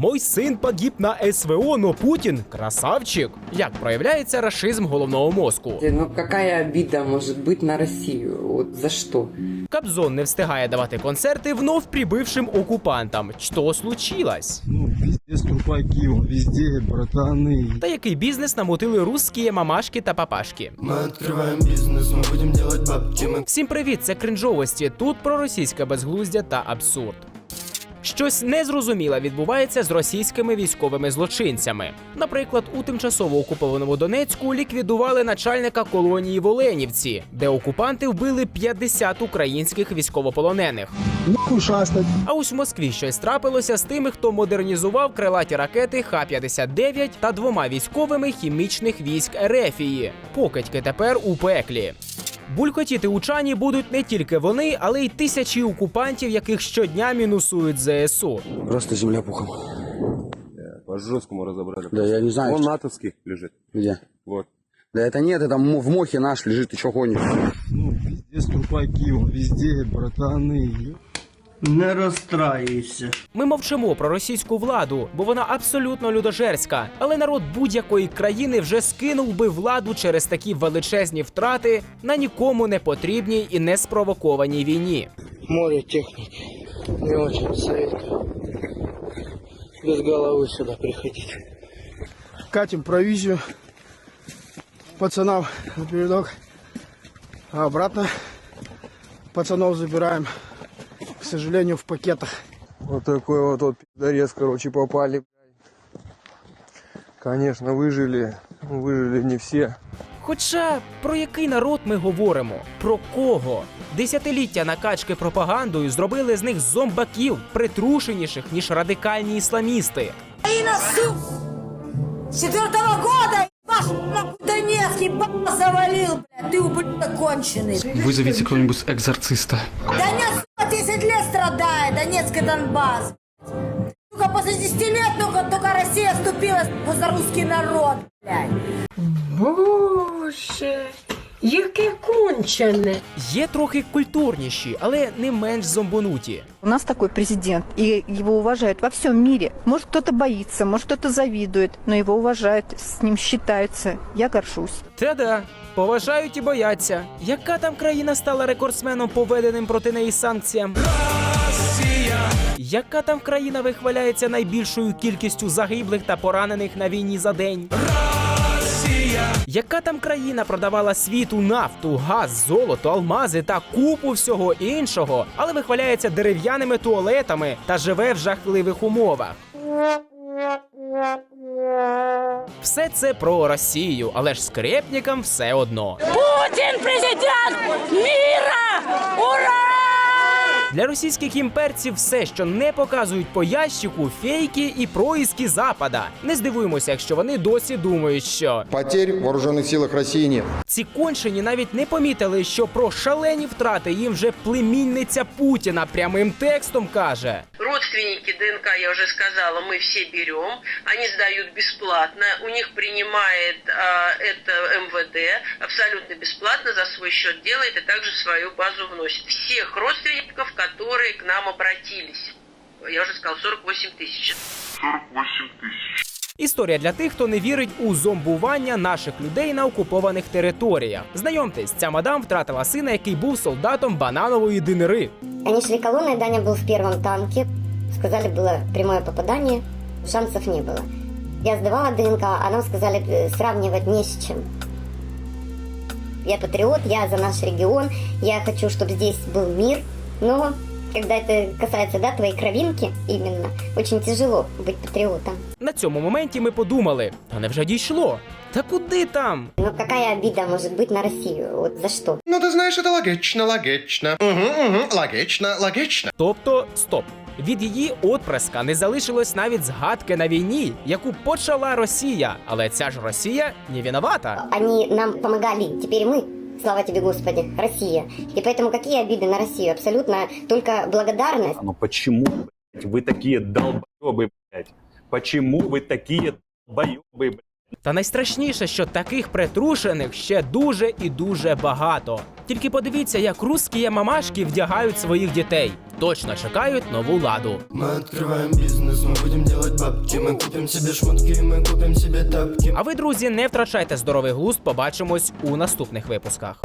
Мой син погиб на СВО, но Путін красавчик. Як проявляється рашизм головного мозку? Ну какая обида может быть на Россию? Вот за что? Кобзон не встигає давати концерти вновь прибившим окупантам. Що случилось? Ну, везде трупаки, везде братаны. Та який бізнес намотили русські мамашки та папашки? Мы открываем бизнес, мы будем делать бабки, мы Всім привіт, це кринжовості. Тут про російське безглуздя та абсурд. Щось незрозуміле відбувається з російськими військовими злочинцями. Наприклад, у тимчасово окупованому Донецьку ліквідували начальника колонії в Оленівці, де окупанти вбили 50 українських військовополонених. А ось в Москві щось трапилося з тими, хто модернізував крилаті ракети Х-59 та двома військовими хімічних військ Ерефії. Покидьки тепер у пеклі. Булькотіти учані будуть не тільки вони, але й тисячі окупантів, яких щодня мінусують ЗСУ. Просто земля пухом. По жесткому разобрали. Да я не знаю, Он что- натовский лежит. где. Вот. Да это нет, это мо- в мохе наш лежит, ты что гонишь? Ну, везде трупаки, везде братаны. Не розстраюйся. Ми мовчимо про російську владу, бо вона абсолютно людожерська. Але народ будь-якої країни вже скинув би владу через такі величезні втрати на нікому не потрібній і не спровокованій війні. море техники. Не очень советую. Без головы сюда приходить. Катим провизию. Пацанам на передок. А обратно пацанов забираем К сожалению, в пакетах. Вот такой вот, вот пидорез, короче, попали. блядь. Конечно, выжили. Выжили не все. Хоча про який народ ми говоримо? Про кого? Десятиліття накачки пропагандою зробили з них зомбаків, притрушеніших ніж радикальні ісламісти. четвертого года ебаш нахуй Донецкий баба завалил, блядь, ты ублюдок конченый. Вызовите кто-нибудь экзорциста. Донецк Донецк и Донбасс. Сука, после 10 лет только, только Россия вступила сука, за русский народ, блядь. Боже, яке кончене. Є трохи культурніші, але не менш зомбонуті. У нас такой президент, и его уважают во всем мире. Может, кто-то боится, может, кто-то завидует, но его уважают, с ним считаются. Я горжусь. Та-да, поважають і бояться. Яка там країна стала рекордсменом по введеним проти неї санкціям? Яка там країна вихваляється найбільшою кількістю загиблих та поранених на війні за день? Яка там країна продавала світу нафту, газ, золото, алмази та купу всього іншого, але вихваляється дерев'яними туалетами та живе в жахливих умовах? Все це про Росію, але ж скрепникам все одно. Путин президент мира! Ура! Для російських імперців все, що не показують по ящику, фейки і проїзки Запада. Не здивуємося, якщо вони досі думають, що Потерь в вооруженных силах России нет. ці кончені навіть не помітили, що про шалені втрати їм вже племінниця Путіна прямим текстом каже. Родственники ДНК, я уже сказала, мы все берем. Они сдают бесплатно. У них принимает а, это МВД абсолютно бесплатно за свой счет делает и также в свою базу вносит. Всех родственников, которые к нам обратились. Я уже сказала, 48 тысяч. Історія для тих, хто не вірить у зомбування наших людей на окупованих територіях. Знайомтесь, ця мадам втратила сина, який був солдатом бананової динери. Они шли колонной, Даня был в первом танке. Сказали, было прямое попадание, шансов не было. Я сдавала ДНК, а нам сказали, э, сравнивать не с чем. Я патриот, я за наш регион, я хочу, чтобы здесь был мир, но когда это касается да, твоей кровинки именно, очень тяжело быть патриотом. На цьому моменті ми подумали: та невже дійшло? Та куди там? Но какая обида может быть на Россию? Вот за что? Ну, ты знаешь, это логично, логично. Угу, угу, логично, логично. Тобто, стоп. Від її отпрыска не залишилось навіть згадки на війні, яку почала Росія. Але ця ж Росія не виновата. Они нам помогали, теперь мы. Слава тебе, Господи, Россия. И поэтому какие обиды на Россию? Абсолютно только благодарность. Но почему, блядь, вы такие долбоебы, блядь? Почему вы такие долбоебы, блядь? Та найстрашніше, що таких притрушених ще дуже і дуже багато. Тільки подивіться, як русські мамашки вдягають своїх дітей. точно чекають нову ладу. Мы открываем бизнес, мы будем делать бабки Мы купим себе шмотки, мы купим себе тапки А ви, друзі, не втрачайте здоровий глузд. Побачимось у наступних випусках.